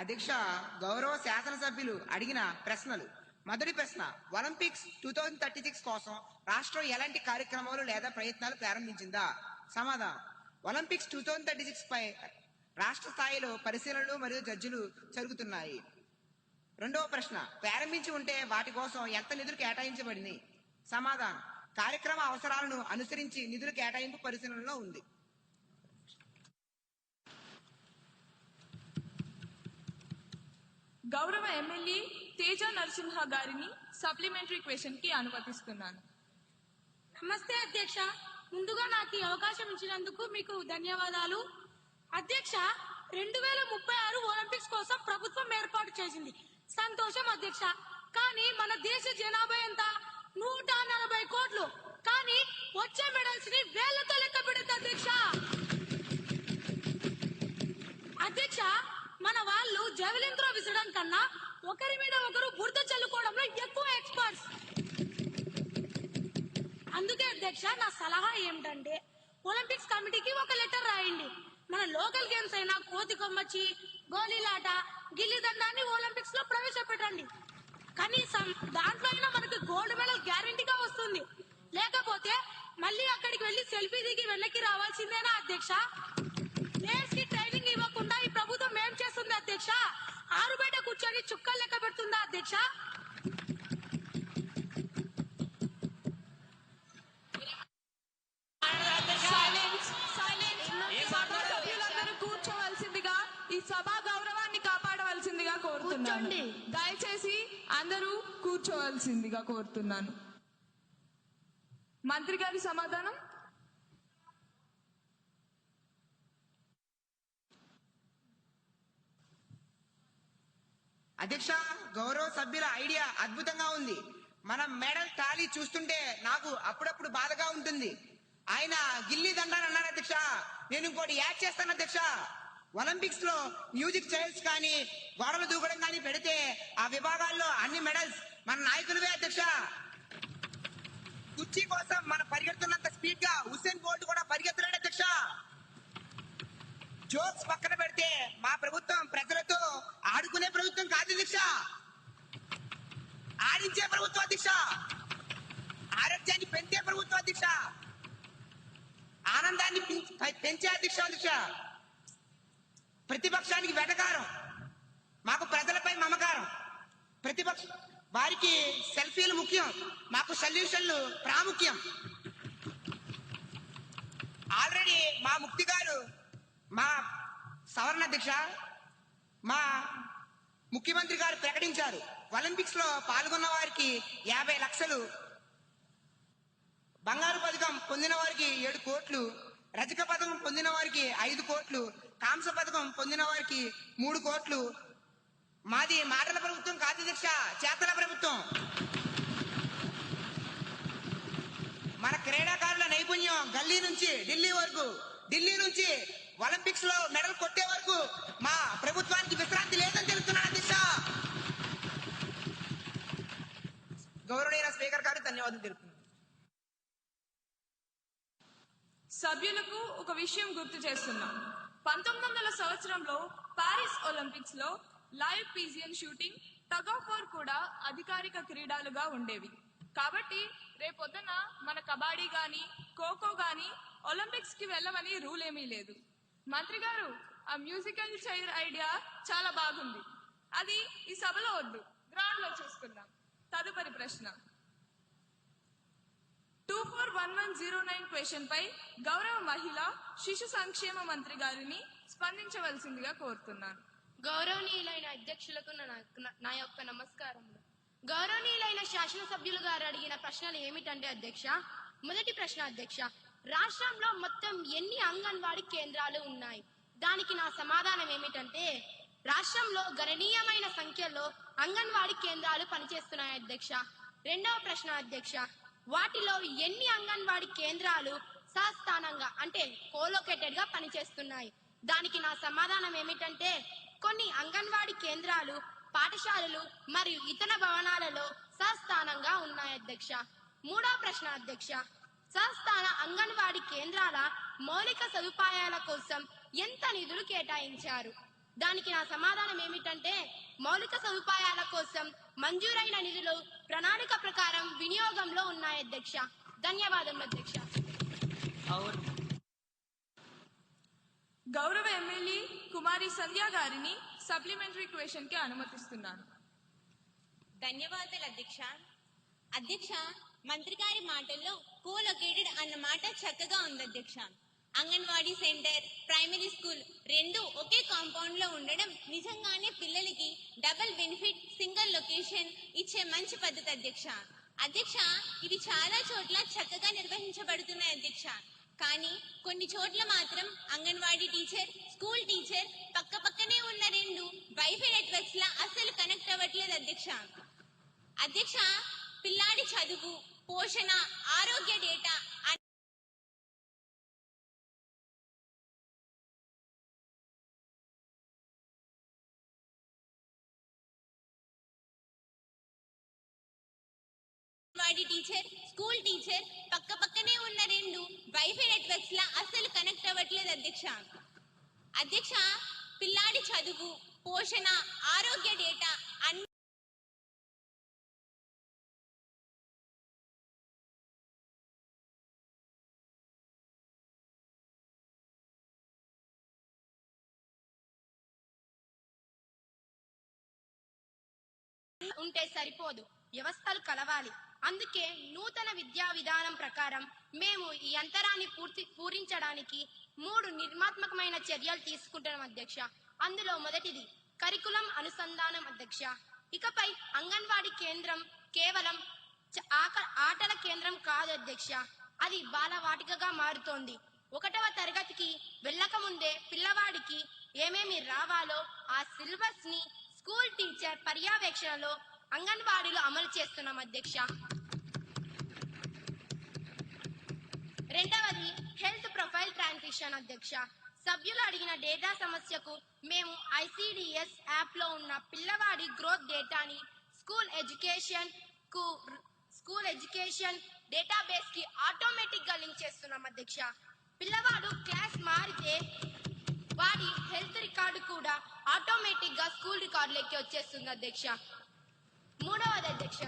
అధ్యక్ష గౌరవ శాసనసభ్యులు అడిగిన ప్రశ్నలు. మొదటి ప్రశ్న Olympics two thousand thirty six కోసం రాష్ట్రం ఎలాంటి కార్యక్రమాలు లేదా ప్రయత్నాలు ప్రారంభించిందా? సమాధానం Olympics two thousand thirty six పై రాష్ట్ర స్థాయిలో పరిశీలనలు మరియు జడ్జిలు జరుగుతున్నాయి. రెండవ ప్రశ్న ప్రారంభించి ఉంటే వాటి కోసం ఎంత నిధులు కేటాయించబడింది సమాధానం కార్యక్రమ అవసరాలను అనుసరించి నిధులు కేటాయింపు పరిశీలనలో ఉంది. గౌరవ ఎమ్మెల్యే తేజ నరసింహ గారిని సప్లిమెంటరీ క్వశ్చన్కి అనుమతిస్తున్నాను. నమస్తే అధ్యక్ష. ముందుగా నాకు ఈ అవకాశం ఇచ్చినందుకు మీకు ధన్యవాదాలు. అధ్యక్ష రెండు వేల ముప్పై ఆరు ఒలింపిక్స్ కోసం ప్రభుత్వం ఏర్పాటు చేసింది. సంతోషం అధ్యక్ష. కానీ మన దేశ జనాభా ఎంత? నూట నలభై కోట్లు. కానీ వచ్చే మెడల్స్ని వేళ్ళతో లెక్క పెడుతుంది అధ్యక్ష. అధ్యక్ష మన వాళ్ళు జవలిన్ త్రో విసడం కన్నా ఒకరి మీద ఒకరు బురద చల్లుకోవడంలో ఎక్కువ ఎక్స్పర్ట్స్ అందుకే అధ్యక్ష నా సలహా ఏమిటంటే ఒలింపిక్స్ కమిటీకి ఒక లెటర్ రాయండి. మన లోకల్ గేమ్స్ అయినా కోతి కొమ్మచ్చి గోళీలాట గిల్లి దండాన్ని ఒలింపిక్స్లో ప్రవేశపెట్టండి. కనీసం దాంట్లో అయినా మనకి గోల్డ్ మెడల్ గ్యారంటీగా వస్తుంది. లేకపోతే మళ్ళీ అక్కడికి వెళ్ళి సెల్ఫీ దిగి వెనక్కి రావాల్సిందేనా అధ్యక్ష? అధ్యక్ష. ఆరు బయట కూర్చొని చుక్కలు లెక్క పెడుతుందా అధ్యక్ష? కూర్చోవలసిందిగా ఈ సభా గౌరవాన్ని కాపాడవలసిందిగా కోరుతున్నాను. దయచేసి అందరూ కూర్చోవలసిందిగా కోరుతున్నాను. మంత్రి గారి సమాధానం? అధ్యక్ష గౌరవ సభ్యుల ఐడియా అద్భుతంగా ఉంది. మన మెడల్ టాలీ చూస్తుంటే నాకు అప్పుడప్పుడు బాధగా ఉంటుంది. ఆయన గిల్లీ దండాన్ని అన్నారు అధ్యక్ష. నేను ఇంకోటి యాడ్ చేస్తాను అధ్యక్ష. ఒలింపిక్స్లో మ్యూజిక్ చైల్డ్స్ కానీ గోడలు దూకడం కానీ పెడితే ఆ విభాగాల్లో అన్ని మెడల్స్ మన నాయకులవే అధ్యక్ష. కుర్చీ కోసం మనం పరిగెడుతున్నంత స్పీడ్గా హుసేన్ బోల్ట్ కూడా పరిగెత్తలేడు అధ్యక్ష. జోక్స్ పక్కన పెడితే మా ప్రభుత్వం ప్రజలతో ఆడుకునే ప్రభుత్వం కాదు దీక్ష. ఆడించే ప్రభుత్వం అధ్యక్ష ఆరోగ్యాన్ని పెంచే ప్రభుత్వం అధ్యక్ష ఆనందాన్ని పెంచే అధ్యక్ష అధ్యక్ష ప్రతిపక్షానికి వెటకారం. మాకు ప్రజలపై మమకారం. ప్రతిపక్ష వారికి సెల్ఫీలు ముఖ్యం. మాకు సొల్యూషన్లు ప్రాముఖ్యం. ఆల్రెడీ మా ముక్తి గారు మా సవరణ అధ్యక్ష మా ముఖ్యమంత్రి గారు ప్రకటించారు. ఒలింపిక్స్లో పాల్గొన్న వారికి యాభై లక్షలు బంగారు పథకం పొందిన వారికి ఏడు కోట్లు రజక పథకం పొందిన వారికి ఐదు కోట్లు కాంస పథకం పొందిన వారికి మూడు కోట్లు. మాది మాటల ప్రభుత్వం కాదు అధ్యక్ష చేతల ప్రభుత్వం. మన క్రీడాకారుల నైపుణ్యం గల్లీ నుంచి ఢిల్లీ వరకు ఢిల్లీ నుంచి ఒలింపిక్స్లో మెడల్ కొట్టే వరకు మా ప్రభుత్వానికి విశ్రాంతి లేదని తెలుస్తున్నాను అధ్యక్ష. గౌరవనీయ స్పీకర్ గారు ధన్యవాదాలు తెలుపుతున్నాను. సభ్యులకు ఒక విషయం గుర్తు చేస్తున్నాం. పంతొమ్మిది వందల సంవత్సరంలో పారిస్ ఒలింపిక్స్లో live pigeon shooting tug of war కూడా అధికారిక క్రీడలుగా ఉండేవి. కాబట్టి రేపొద్దున మన కబడ్డీ గాని ఖోఖో గాని ఒలింపిక్స్కి వెళ్ళమని రూల్ ఏమీ లేదు. మంత్రి గారు ఆ మ్యూజికల్ చైర్ ఐడియా చాలా బాగుంది. అది ఈ సభలో వద్దు గ్రౌండ్లో చూసుకుందాం. తదుపరి ప్రశ్న. Two four one one zero nine question పై గౌరవ మహిళ శిశు సంక్షేమ మంత్రి గారిని స్పందించవలసిందిగా కోరుతున్నాను. గౌరవనీయులైన అధ్యక్షులకు నా- నా యొక్క నమస్కారములు. గౌరవనీయులైన శాసనసభ్యులు గారు అడిగిన ప్రశ్నలు ఏమిటంటే అధ్యక్ష మొదటి ప్రశ్న అధ్యక్ష రాష్ట్రంలో మొత్తం ఎన్ని అంగన్వాడీ కేంద్రాలు ఉన్నాయి? దానికి నా సమాధానం ఏమిటంటే రాష్ట్రంలో గణనీయమైన సంఖ్యలో అంగన్వాడీ కేంద్రాలు పనిచేస్తున్నాయి అధ్యక్ష. రెండవ ప్రశ్న అధ్యక్ష వాటిలో ఎన్ని అంగన్వాడీ కేంద్రాలు సస్థానంగా అంటే కోలోకేటెడ్గా పనిచేస్తున్నాయి? దానికి నా సమాధానం ఏమిటంటే కొన్ని అంగన్వాడీ కేంద్రాలు పాఠశాలలు మరియు ఇతర భవనాలలో సస్థానంగా ఉన్నాయి అధ్యక్ష. మూడో ప్రశ్న అధ్యక్ష సస్థాన అంగన్వాడీ కేంద్రాల మౌలిక సదుపాయాల కోసం ఎంత నిధులు కేటాయించారు? దానికి నా సమాధానం ఏమిటంటే మౌలిక సదుపాయాల కోసం మంజూరైన నిధులు ప్రణాళిక ప్రకారం వినియోగంలో ఉన్నాయి అధ్యక్ష. ధన్యవాదములు అధ్యక్ష. గౌరవ ఎమ్మెల్యే కుమారి సంధ్య గారిని సప్లిమెంటరీ క్వశ్చన్కి అనుమతిస్తున్నాను. ధన్యవాదాలు అధ్యక్ష. అధ్యక్ష మంత్రి గారి మాటల్లో కోలొకేటెడ్ అన్న మాట చక్కగా ఉంది అధ్యక్ష. అంగన్వాడీ సెంటర్ ప్రైమరీ స్కూల్ రెండు ఒకే కాంపౌండ్లో ఉండడం నిజంగానే పిల్లలకి డబుల్ బెనిఫిట్ సింగిల్ లొకేషన్ ఇచ్చే మంచి పద్ధతి అధ్యక్ష. అధ్యక్ష ఇది చాలా చోట్ల చక్కగా నిర్వహించబడుతున్నాయి అధ్యక్ష. కానీ కొన్ని చోట్ల మాత్రం అంగన్వాడీ టీచర్ స్కూల్ టీచర్ పక్క పక్కనే ఉన్న రెండు వైఫై నెట్వర్క్స్ లా అస్సలు కనెక్ట్ అవ్వట్లేదు అధ్యక్ష. అధ్యక్ష పిల్లాడి చదువు పోషణ ఆరోగ్య డేటా టీచర్ స్కూల్ టీచర్ పక్క పక్కనే ఉన్న రెండు వైఫై నెట్వర్క్స్ లా అస్సలు కనెక్ట్ అవ్వట్లేదు అధ్యక్ష. అధ్యక్ష పిల్లాడి చదువు పోషణ ఆరోగ్య డేటా ఉంటే సరిపోదు. వ్యవస్థలు కలవాలి. అందుకే నూతన విద్యా విధానం ప్రకారం మేము ఈ అంతరాన్ని పూర్తి పూరించడానికి మూడు నిర్మాత్మకమైన చర్యలు తీసుకుంటున్నాం అధ్యక్ష. అందులో మొదటిది కరికులం అనుసంధానం అధ్యక్ష. ఇకపై అంగన్వాడీ కేంద్రం కేవలం ఆక- ఆటల కేంద్రం కాదు అధ్యక్ష. అది బాలవాటికగా మారుతోంది. ఒకటవ తరగతికి వెళ్ళక ముందే పిల్లవాడికి ఏమేమి రావాలో ఆ సిలబస్ని స్కూల్ టీచర్ పర్యవేక్షణలో అంగన్వాడీలో అమలు చేస్తున్నాం అధ్యక్ష. రెండవది హెల్త్ ప్రొఫైల్ ట్రాన్సిషన్ అధ్యక్ష. సభ్యులు అడిగిన డేటా సమస్యకు మేము ఐసిడిఎస్ యాప్లో ఉన్న పిల్లవాడి గ్రోత్ డేటాని స్కూల్ ఎడ్యుకేషన్కు స్కూల్ ఎడ్యుకేషన్ డేటాబేస్కి ఆటోమేటిక్గా లింక్ చేస్తున్నాం అధ్యక్ష. పిల్లవాడు క్లాస్ మారితే వాడి హెల్త్ రికార్డు కూడా ఆటోమేటిక్గా స్కూల్ రికార్డులోకి వచ్చేస్తుంది అధ్యక్ష. మూడవది అధ్యక్ష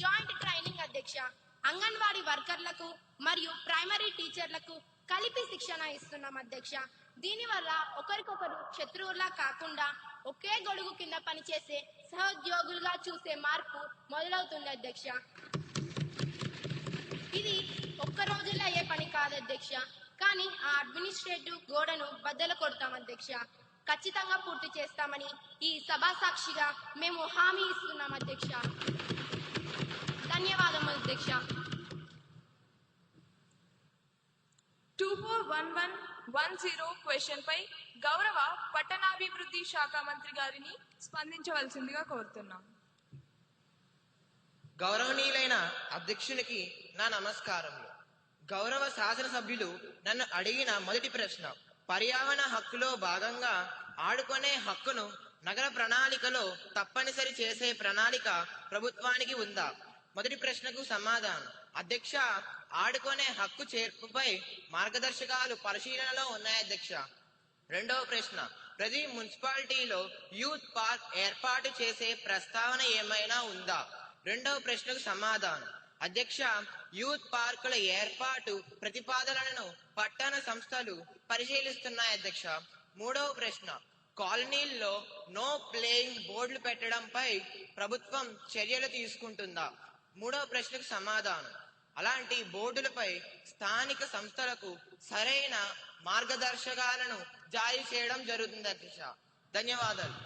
జాయింట్ ట్రైనింగ్ అధ్యక్ష. అంగన్వాడీ వర్కర్లకు మరియు ప్రైమరీ టీచర్లకు కలిపి శిక్షణ ఇస్తున్నాం అధ్యక్ష. దీనివల్ల ఒకరికొకరు శత్రువులా కాకుండా ఒకే గొడుగు కింద పనిచేసే సహోద్యోగులుగా చూసే మార్పు మొదలవుతుంది అధ్యక్ష. ఇది ఒక్క రోజుల్లో అయ్యే పని కాదు అధ్యక్ష. కానీ ఆ అడ్మినిస్ట్రేటివ్ గోడను బద్దలు కొడతాం అధ్యక్ష. ఖచ్చితంగా పూర్తి చేస్తామని ఈ సభా సాక్షిగా మేము హామీ ఇస్తున్నాం అధ్యక్ష. ధన్యవాదములు అధ్యక్ష. Two four one one one zero question పై గౌరవ పట్టణాభివృద్ధి శాఖ మంత్రి గారిని స్పందించవలసిందిగా కోరుతున్నాం. గౌరవనీయులైన అధ్యక్షునికి నా నమస్కారములు. గౌరవ శాసనసభ్యులు నన్ను అడిగిన మొదటి ప్రశ్న పర్యావరణ హక్కులో భాగంగా ఆడుకునే హక్కును నగర ప్రణాళికలో తప్పనిసరి చేసే ప్రణాళిక ప్రభుత్వానికి ఉందా? మొదటి ప్రశ్నకు సమాధానం. అధ్యక్ష ఆడుకునే హక్కు చేర్పుపై మార్గదర్శకాలు పరిశీలనలో ఉన్నాయి అధ్యక్ష? రెండవ ప్రశ్న. ప్రతి మున్సిపాలిటీలో యూత్ పార్క్ ఏర్పాటు చేసే ప్రస్తావన ఏమైనా ఉందా? రెండవ ప్రశ్నకు సమాధానం. అధ్యక్ష యూత్ పార్కుల ఏర్పాటు ప్రతిపాదనలను పట్టణ సంస్థలు పరిశీలిస్తున్నాయి అధ్యక్ష. మూడవ ప్రశ్న కాలనీల్లో నో ప్లేయింగ్ బోర్డులు పెట్టడంపై ప్రభుత్వం చర్యలు తీసుకుంటుందా? మూడవ ప్రశ్నకు సమాధానం అలాంటి బోర్డులపై స్థానిక సంస్థలకు సరైన మార్గదర్శకాలను జారీ చేయడం జరుగుతుంది అధ్యక్ష. ధన్యవాదాలు.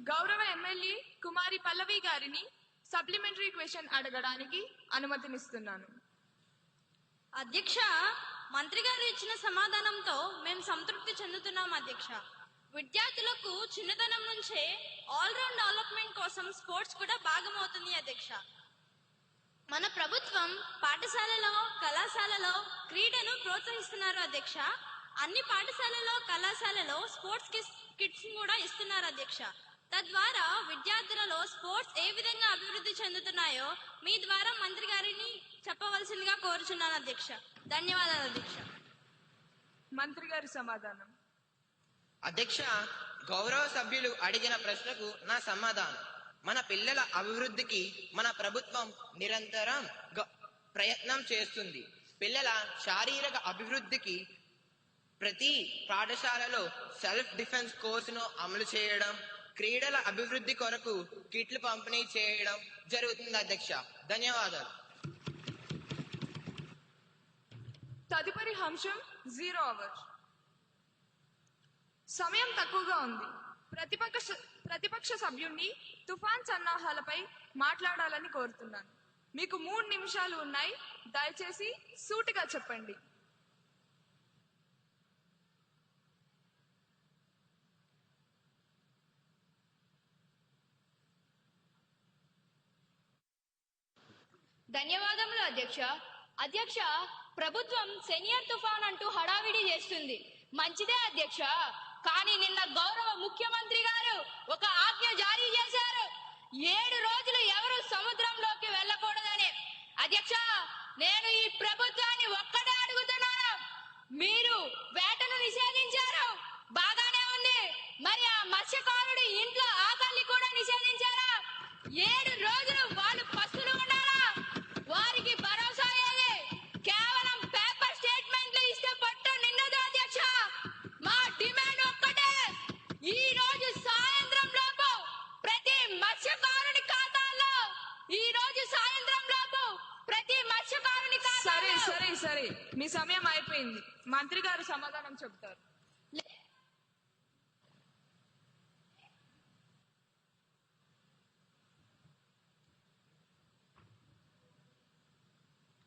గౌరవ ఎమ్మెల్యే కుమారి పల్లవి గారిని సప్లిమెంటరీ క్వశ్చన్ అడగడానికి అనుమతినిస్తున్నాను. అధ్యక్ష మంత్రి గారు ఇచ్చిన సమాధానంతో మేము సంతృప్తి చెందుతున్నాం అధ్యక్ష. విద్యార్థులకు చిన్నతనం నుంచే ఆల్రౌండ్ డెవలప్మెంట్ కోసం స్పోర్ట్స్ కూడా భాగమవుతుంది అధ్యక్ష. మన ప్రభుత్వం పాఠశాలలో కళాశాలలో క్రీడను ప్రోత్సహిస్తున్నారు అధ్యక్ష. అన్ని పాఠశాలలో కళాశాలలో స్పోర్ట్స్ కిట్స్ కూడా ఇస్తున్నారు అధ్యక్ష. తద్వారా విద్యార్థులలో స్పోర్ట్స్ ఏ విధంగా అభివృద్ధి చెందుతున్నాయో మీ ద్వారా మంత్రి గారిని చెప్పవలసిందిగా కోరుచున్నాను అధ్యక్ష. ధన్యవాదాలు అధ్యక్ష. మంత్రి గారి సమాధానం. అధ్యక్ష గౌరవ సభ్యులు అడిగిన ప్రశ్నకు నా సమాధానం. మన పిల్లల అభివృద్ధికి మన ప్రభుత్వం నిరంతరం గ- ప్రయత్నం చేస్తుంది. పిల్లల శారీరక అభివృద్ధికి ప్రతి పాఠశాలలో సెల్ఫ్ డిఫెన్స్ కోర్సును అమలు చేయడం క్రీడల అభివృద్ధి కొరకు కిట్లు పంపిణీ చేయడం జరుగుతుంది అధ్యక్ష. ధన్యవాదాలు. తదుపరి అంశం జీరో అవర్ సమయం తక్కువగా ఉంది. ప్రతిపక్ష ప్రతిపక్ష సభ్యుణ్ణి తుఫాన్ సన్నాహాలపై మాట్లాడాలని కోరుతున్నాను. మీకు మూడు నిమిషాలు ఉన్నాయి. దయచేసి సూటిగా చెప్పండి. ధన్యవాదములు అధ్యక్ష. అధ్యక్ష ప్రభుత్వం సెనియర్ తుఫాన్ అంటూ హడావిడి చేస్తుంది. మంచిదే అధ్యక్ష. కానీ నిన్న గౌరవ ముఖ్యమంత్రి గారు ఒక ఆజ్ఞ జారీ చేశారు. ఏడు రోజులు ఎవరు సముద్రంలోకి వెళ్ళకూడదని. అధ్యక్ష నేను ఈ ప్రభుత్వాన్ని ఒక్కటే అడుగుతున్నాను. మీరు వేటను నిషేధించారు బాగానే ఉంది మరి ఆ మత్స్యకారుడి ఇంట్లో ఆకలిని కూడా నిషేధించారా ఏడు రోజులు వాళ్ళు పస్తులు ఉండాలా వారికి భరోసా ఏది కేవలం పేపర్ స్టేట్మెంట్లు ఇస్తే పట్టు నిన్నదు అధ్యక్ష మా డిమాండ్ ఒక్కటే ఈ రోజు సాయంత్రం లోపు ప్రతి మత్స్యకారుని ఖాతాల్లో ఈ రోజు సాయంత్రం లోపు ప్రతి మత్స్యకారుని సరే ఖాతాలో సరే మీ సమయం అయిపోయింది. మంత్రి గారు సమాధానం చెబుతారు.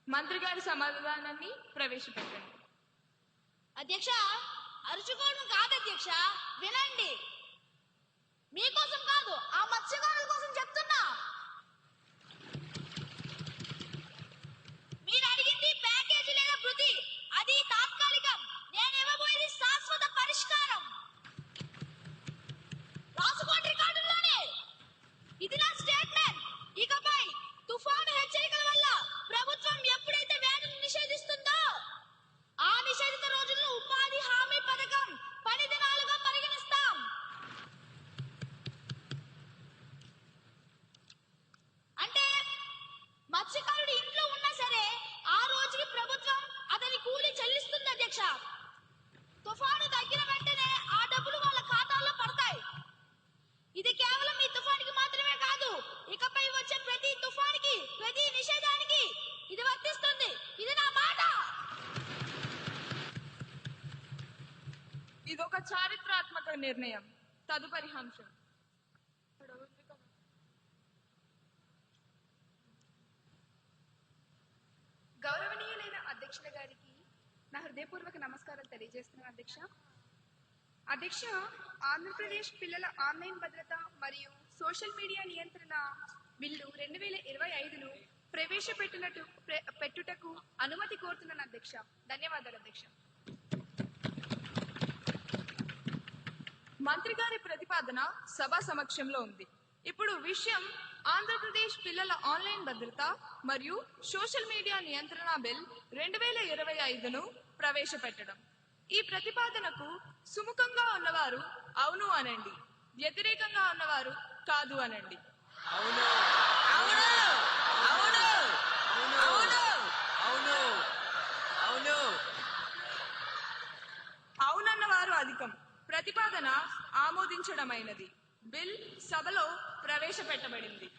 మంత్రి గారి సమాధానాన్ని ప్రవేశపెట్టండి. అధ్యక్ష అరుచుకోవడం కాదు అధ్యక్ష వినండి. మీకోసం కాదు ఆ మత్స్యకారుల కోసం చెప్తున్నా మీరు అడిగింది ప్యాకేజీ లేదా వృద్ధి అది తాత్కాలికం నేను ఇవ్వబోయేది శాశ్వత పరిష్కారం రాసుకోండి రికార్డుల్లోనే ఇది నా స్టేట్మెంట్ ఇకపై తుఫాను హెచ్చరికల వల్ల ప్రభుత్వం ఎప్పుడైతే వేటను నిషేధిస్తుందో ఆ నిషేధిత రోజులను ఉపాధి హామీ పథకం పని దినాలుగా పరిగణిస్తాం అంటే మత్స్యకారుడు ఇంట్లో ఉన్నా సరే ఆ రోజుకి ప్రభుత్వం అతని కూలి చెల్లిస్తుంది అధ్యక్ష తుఫాను తగ్గిన వెంటనే ఆ డబ్బులు వాళ్ళ ఖాతాల్లో పడతాయి ఇది కేవలం ఈ తుఫానికి మాత్రమే కాదు ఇకపై వచ్చే ప్రతి తుఫానికి ప్రతి నిషేధానికి ఇది వర్తిస్తుంది ఇది నా మాట ఇదొక చారిత్రాత్మక నిర్ణయం. తదుపరి అంశం. గౌరవనీయులైన అధ్యక్షుల గారికి నా హృదయపూర్వక నమస్కారాలు తెలియజేస్తున్నాను అధ్యక్ష. అధ్యక్ష ఆంధ్రప్రదేశ్ పిల్లల ఆన్లైన్ భద్రత మరియు సోషల్ మీడియా నియంత్రణ బిల్లు రెండు వేల ఇరవై ఐదును ప్రవేశపెట్టినట్టు పెట్టుటకు అనుమతి కోరుతున్నాను అధ్యక్ష. ధన్యవాదాలు అధ్యక్ష. మంత్రి గారి ప్రతిపాదన సభ సమక్షంలో ఉంది. ఇప్పుడు విషయం ఆంధ్రప్రదేశ్ పిల్లల ఆన్లైన్ భద్రత మరియు సోషల్ మీడియా నియంత్రణ బిల్ రెండు వేల ఇరవై ఐదును ప్రవేశపెట్టడం. ఈ ప్రతిపాదనకు సుముఖంగా ఉన్నవారు అవును అనండి. వ్యతిరేకంగా ఉన్నవారు కాదు అనండి. అవును. అవును. అవును. అవును. అవును. అవును. అవునన్న వారు అధికం. ప్రతిపాదన ఆమోదించడమైనది. బిల్ సభలో ప్రవేశపెట్టబడింది.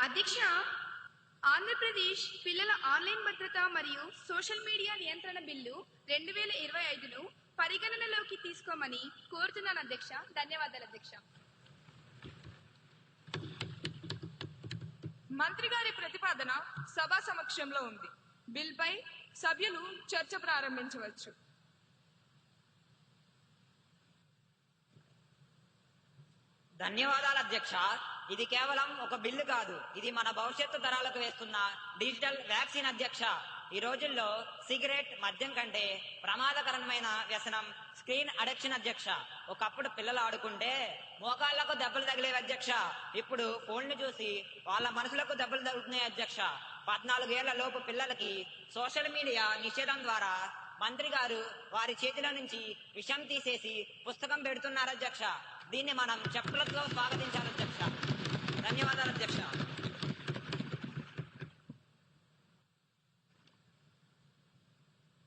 అధ్యక్ష ఆంధ్రప్రదేశ్ పిల్లల ఆన్లైన్ భద్రత మరియు సోషల్ మీడియా నియంత్రణ బిల్లు రెండు వేల ఇరవై ఐదును పరిగణనలోకి తీసుకోమని కోరుతున్నాను అధ్యక్ష. ధన్యవాదాలు అధ్యక్ష. మంత్రి గారి ప్రతిపాదన సభా సమక్షంలో ఉంది. బిల్ పై సభ్యులు చర్చ ప్రారంభించవచ్చు. ధన్యవాదాలు అధ్యక్ష. ఇది కేవలం ఒక బిల్లు కాదు. ఇది మన భవిష్యత్తు తరాలకు వేస్తున్న డిజిటల్ వ్యాక్సిన్ అధ్యక్ష. ఈ రోజుల్లో సిగరెట్ మద్యం కంటే ప్రమాదకరమైన వ్యసనం స్క్రీన్ అడిక్షన్ అధ్యక్ష. ఒకప్పుడు పిల్లలు ఆడుకుంటే మోకాళ్ళకు దెబ్బలు తగిలేవి అధ్యక్ష. ఇప్పుడు ఫోన్లు చూసి వాళ్ళ మనసులకు దెబ్బలు తగులుతున్నాయి అధ్యక్ష. పద్నాలుగేళ్ళ లోపు పిల్లలకి సోషల్ మీడియా నిషేధం ద్వారా మంత్రి గారు వారి చేతిలో నుంచి విషం తీసేసి పుస్తకం పెడుతున్నారు అధ్యక్ష. దీన్ని మనం చెప్పులతో స్వాగతించాలి అధ్యక్ష. ధన్యవాదాలు అధ్యక్ష.